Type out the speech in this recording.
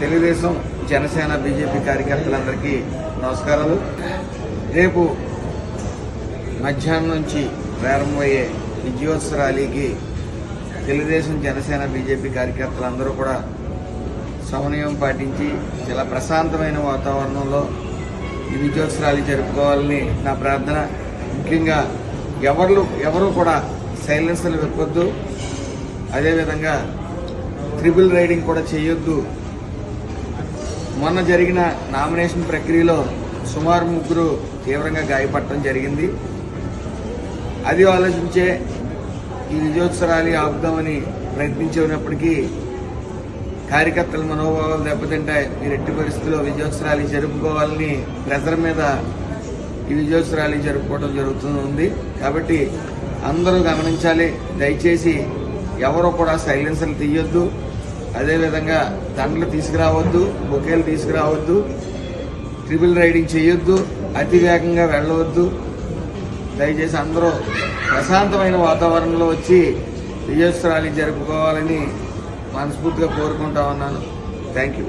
Telugu Desam Janasena BJP కార్యకర్తలందరికీ నమస్కారాలు రేపు మధ్యాహ్నం నుంచి ప్రారంభమయ్యే విజయోత్సవ ర్యాలీకి తెలుగుదేశం జనసేన బీజేపీ కార్యకర్తలందరూ కూడా సమన్వయం పాటించి చాలా ప్రశాంతమైన వాతావరణంలో ఈ విజయోత్సవ ర్యాలీ జరుపుకోవాలని నా ప్రార్థన. ముఖ్యంగా ఎవరు ఎవరు కూడా సైలెన్స్లు వెప్పొద్దు అదేవిధంగా ట్రిపుల్ రైడింగ్ కూడా చేయొద్దు. మొన్న జరిగిన నామినేషన్ ప్రక్రియలో సుమారు ముగ్గురు తీవ్రంగా గాయపడటం జరిగింది. అది ఆలోచించే ఈ విజయోత్సరాలు ఆపుదామని ప్రయత్నించినప్పటికీ కార్యకర్తల మనోభావాలు దెబ్బతింటాయి మీరు ఎట్టి పరిస్థితుల్లో విజయోత్సరాలు జరుపుకోవాలని ప్రెజర్ మీద ఈ విజయోత్సరాలు జరుపుకోవడం జరుగుతుంది కాబట్టి అందరూ గమనించాలి. దయచేసి ఎవరు కూడా సైలెన్సర్లు తీయొద్దు. అదేవిధంగా దండలు తీసుకురావద్దు బొకేలు తీసుకురావద్దు ట్రిపుల్ రైడింగ్ చేయొద్దు అతి వేగంగా వెళ్ళవద్దు. దయచేసి అందరూ ప్రశాంతమైన వాతావరణంలో వచ్చి విజయోత్సవ జరుపుకోవాలని మనస్ఫూర్తిగా కోరుకుంటా ఉన్నాను. Thank you